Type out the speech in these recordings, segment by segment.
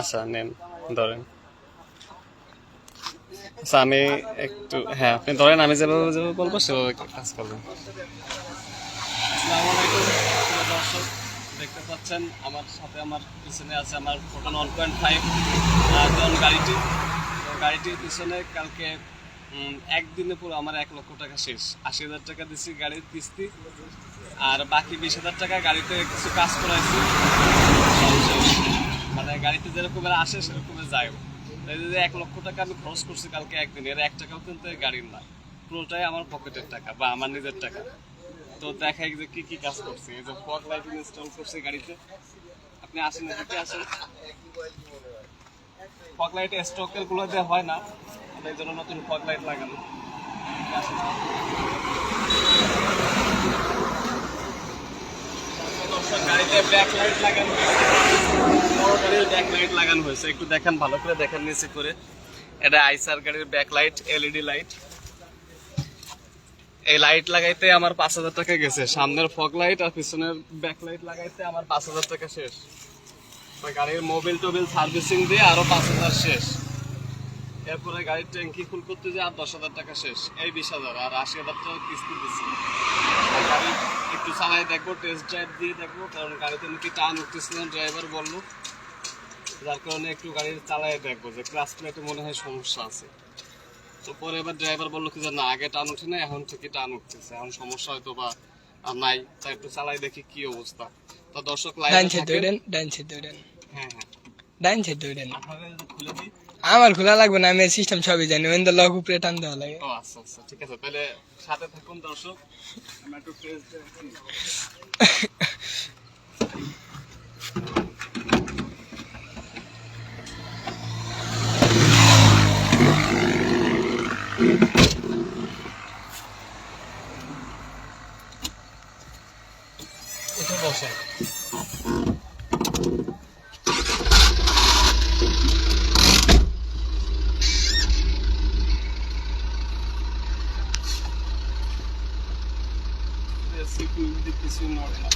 আচ্ছা নেন, ধরেন। আচ্ছা আমি একটু হ্যাঁ আপনি ধরেন, আমি যেভাবে যেভাবে বলব, সেভাবে কাজ করবেন। দেখতে পাচ্ছেন, আমার সাথে আমার পিছনে আছে আমার ফোটন ওয়ান পয়েন্ট ফাইভ জন গাড়িটি। গাড়িটির পিছনে কালকে একদিনে পুরো আমার এক লক্ষ টাকা শেষ। আশি হাজার টাকা দিচ্ছি গাড়ির কিস্তি, আর বাকি বিশ হাজার টাকা গাড়িতে কিছু কাজ করাইছি। মানে গাড়িতে যেরকম আসে, সেরকম যায়। এই যে এক লক্ষ টাকা আমি খরচ করছি কালকে একদিন, এর এক টাকাও কিন্তু গাড়ির না পুরোটাই আমার পকেটের টাকা বা আমার নিজের টাকা। তো দেখাই যে কি কি কাজ করছি। এই যে ফগ লাইটিং ইনস্টল করছি গাড়িতে। আপনি আসেন এদিকে, আসেন। ফগ লাইট স্টকেরগুলো হয় না। এই জন্য নতুন ফগ লাইট লাগানো গাড়িতে ব্যাক লাইট লাগানো ব্যাক লাইট লাগানো হয়েছে। একটু দেখেন, ভালো করে দেখেন নিচে করে। এটা আইসার গাড়ির ব্যাক লাইট এলইডি লাইট এই লাইট লাগাইতে আমার পাঁচ হাজার টাকা গেছে। সামনের ফগ লাইট আর পিছনের ব্যাক লাইট লাগাইতে আমার পাঁচ হাজার টাকা শেষ। গাড়ির মোবিল টোবিল সার্ভিসিং দিয়ে আরও পাঁচ হাজার শেষ। এরপরে গাড়ির ট্যাঙ্কি ফুল করতে যে আর দশ হাজার টাকা শেষ। এই বিশ হাজার, আর আশি হাজার টাকা কিস্তি দিচ্ছি। গাড়ি একটু চালাই দেখব টেস্ট ড্রাইভ দিয়ে দেখব কারণ গাড়িতে নাকি টান উঠতেছিলাম ড্রাইভার বলল। যার কারণে একটু গাড়ি চালাই দেখব যে ক্লাস প্লেটে মনে হয় সমস্যা আছে। তো পরে এবার ড্রাইভার বলল কি যে না আগে টান উঠে না এখন থেকে টান উঠতেছে এখন সমস্যা হয়তো বা নাই। তাই একটু চালাই দেখি কি অবস্থা। তো দর্শক ডাইন লাইভে সাইড ধরেন ডাইন সাইড ধরেন হ্যাঁ হ্যাঁ। ডাইন সাইড ধরেন আপনাদের খুলে দিই। আমার খোলা লাগবে না আমি সিস্টেম সবই জানি ওই লক উপরে টান দেওয়া লাগে। ও আচ্ছা আচ্ছা ঠিক আছে তাহলে সাথে থাকুন দর্শক। আমরা একটু টেস্ট এটা বসেন সিপিইউ যদি কিছু নড়ে না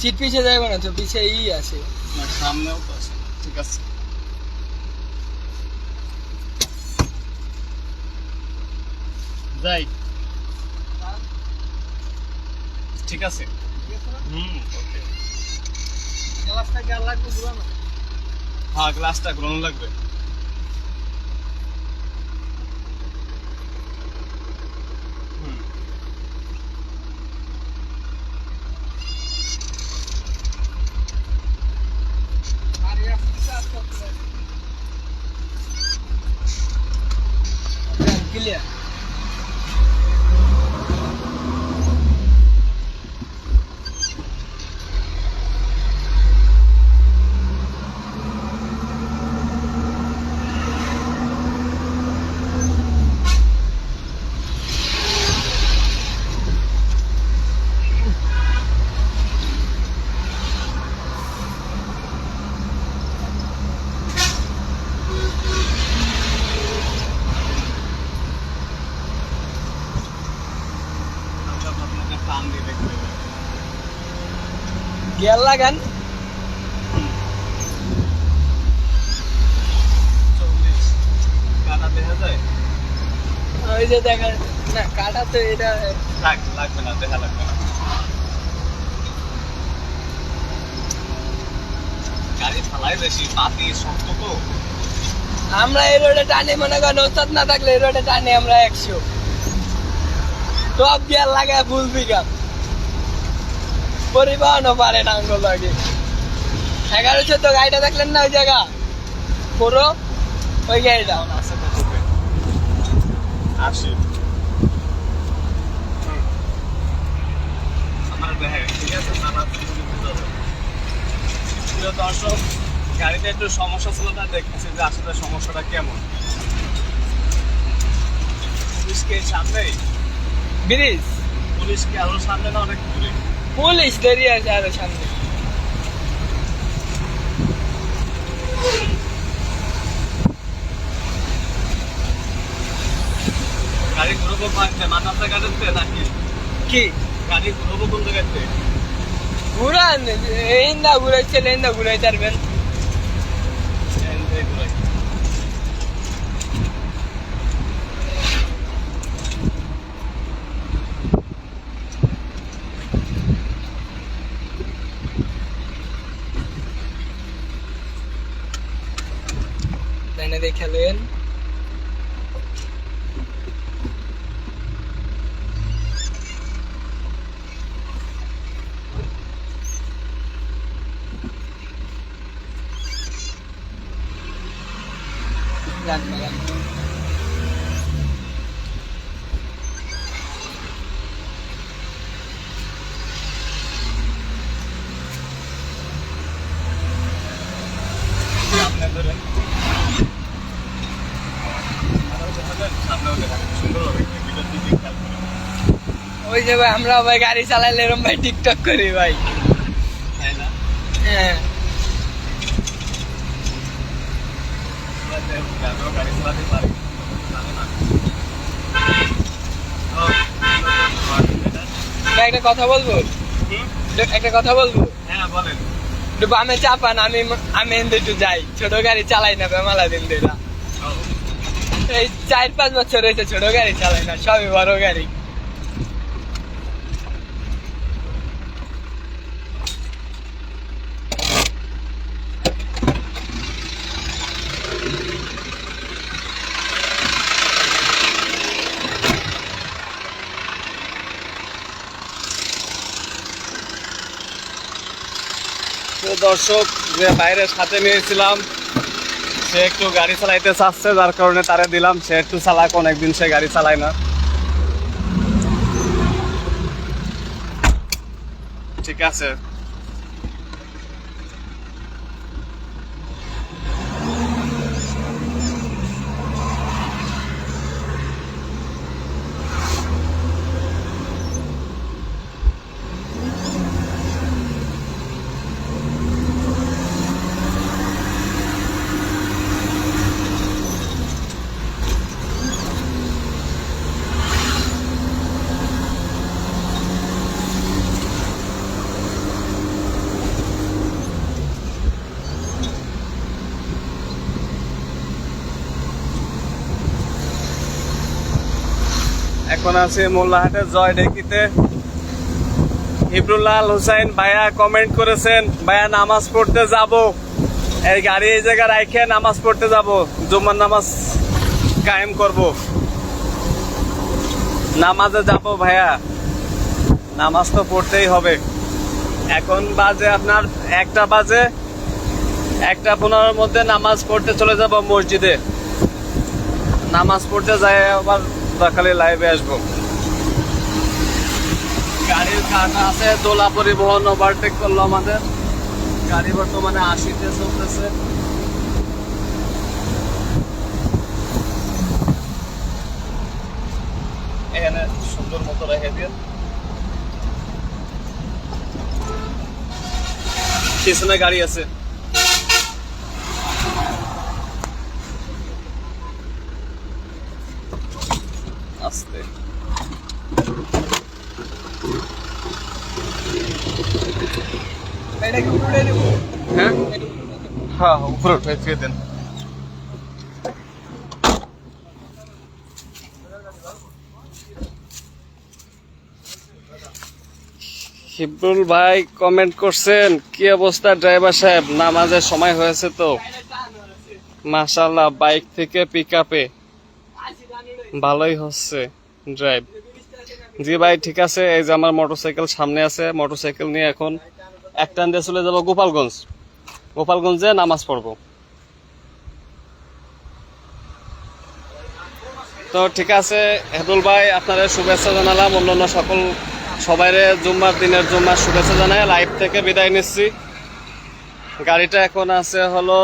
সিট পিছে যাইব না তো পিছে ই আছে। না সামনেও তো আছে। ঠিক আছে। যাই। ঠিক আছে। হুম ওকে। হ্যাঁ গ্লাসটা গ্রহণ লাগবে হুম ক্লিয়ার আচ্ছা, আপনাকে টান দিয়ে দেখতে হবে। গিয়ার লাগান চল্লিশ কাটা দেখা যায়? ওই যে দেখা না কাটা তো এটা লাগবে না দেখা লাগবে না। গাড়ি ফালাই বেশি পাতি শক্ত তো। আমরা এই রোডে টানি মনে করেন ওস্তাদ না থাকলে এই রোডে টানি আমরা একশো। টপ গিয়ার লাগায় ফুল পিকআপ পরিবহনও পারে না আঙ্গুল লাগে। এগারো চোদ্দ গাড়িটা দেখলেন না ওই জায়গা? পুরো ওই গাড়িটা আশি ঠিক আছে দর্শক গাড়িতে একটু সমস্যা ছিল না দেখতেছি যে আসলে সমস্যাটা কেমন। পুলিশকে সামনেই? ব্রিজ। পুলিশকে আরও সামনে না অনেক দূরে পুলিশ দাঁড়িয়ে আছে আরও সামনে। গাড়ি ঘুরবো নাকি? কি? গাড়ি ঘুরবো কোন জায়গাতে ঘুরান এই না ঘুরাইছে এই না ঘুরাই পারবেন ডাইনে দেখে লেন যে ভাই আমরা ভাই গাড়ি চালাইলে এরম ভাই টিকটক করি ভাই। হ্যাঁ। একটা কথা বলব? একটা কথা বলব? হ্যাঁ বলেন। বামে চাপান আমি আমি একটু যাই। ছোট গাড়ি চালাই না বেমালা দিন এই চার পাঁচ বছর হয়েছে ছোট গাড়ি চালাই না সবই বড় গাড়ি। দর্শক, যে বাইরে সাথে নিয়েছিলাম, সে একটু গাড়ি চালাইতে চাচ্ছে, যার কারণে তারে দিলাম। সে একটু চালাক, অনেকদিন সে গাড়ি চালায় না। ঠিক আছে। এখন আছে মোল্লাহাটের জয় ডেকিতে। হিবরুল্লাহ হুসাইন ভাইয়া কমেন্ট করেছেন, ভাইয়া নামাজ পড়তে যাব। এই গাড়ি এই জায়গায় রাখে নামাজ পড়তে যাব, জুম্মার নামাজ কায়েম করব। নামাজে যাব ভাইয়া। নামাজ তো পড়তেই হবে। এখন বাজে আপনার একটা বাজে, একটা পনেরোর মধ্যে নামাজ পড়তে চলে যাব মসজিদে। নামাজ পড়তে যাই আবার সকালে লাইভে আসব। গাড়ির কাজ আছে, দোলা পরিবহন ওভারটেক করল আমাদের। গাড়ি বর্তমানে আশিতে চলতেছে। এখানে সুন্দর মতো রেখে দিয়ে পিছনে গাড়ি আছে। আস্তে এটাকে হ্যাঁ হ্যাঁ উপরে উঠে ফিরে দেন হিবরুল ভাই কমেন্ট করছেন কি অবস্থা ড্রাইভার সাহেব? নামাজের সময় হয়েছে তো। মাশাল্লাহ বাইক থেকে পিক আপে ভালোই হচ্ছে ড্রাইভ জি ভাই, ঠিক আছে, এই যে আমার মোটরসাইকেল সামনে আছে মোটরসাইকেল নিয়ে এখন এক টান দিয়ে চলে যাব গোপালগঞ্জ। গোপালগঞ্জে নামাজ পড়ব। তো ঠিক আছে, হেদুল ভাই আপনারা শুভেচ্ছা জানালাম, অন্যান্য সকল সবাইরে জুম্মার দিনের জুম্মার শুভেচ্ছা জানাই লাইভ থেকে বিদায় নিচ্ছি। গাড়িটা এখন আছে হলো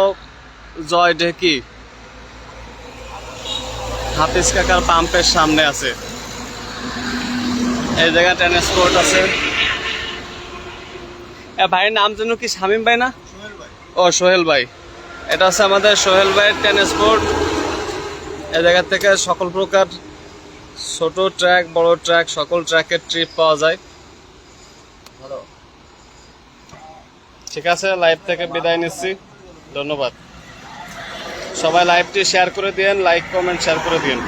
জয় ঢেকি। হাফিজ কাকার পাম্পের সামনে আছে। এই জায়গায় ট্রান্সপোর্ট আছে। ভাইয়ের নাম যেন কি শামিম ভাই না? ও, সোহেল ভাই। এটা হচ্ছে আমাদের সোহেল ভাইয়ের ট্রান্সপোর্ট এ জায়গা থেকে সকল প্রকার ছোট ট্র্যাক বড় ট্র্যাক সকল ট্র্যাকের ট্রিপ পাওয়া যায়। ঠিক আছে লাইভ থেকে বিদায় নিচ্ছি। ধন্যবাদ। সবাই লাইভটি শেয়ার করে দিন লাইক কমেন্ট শেয়ার করে দিন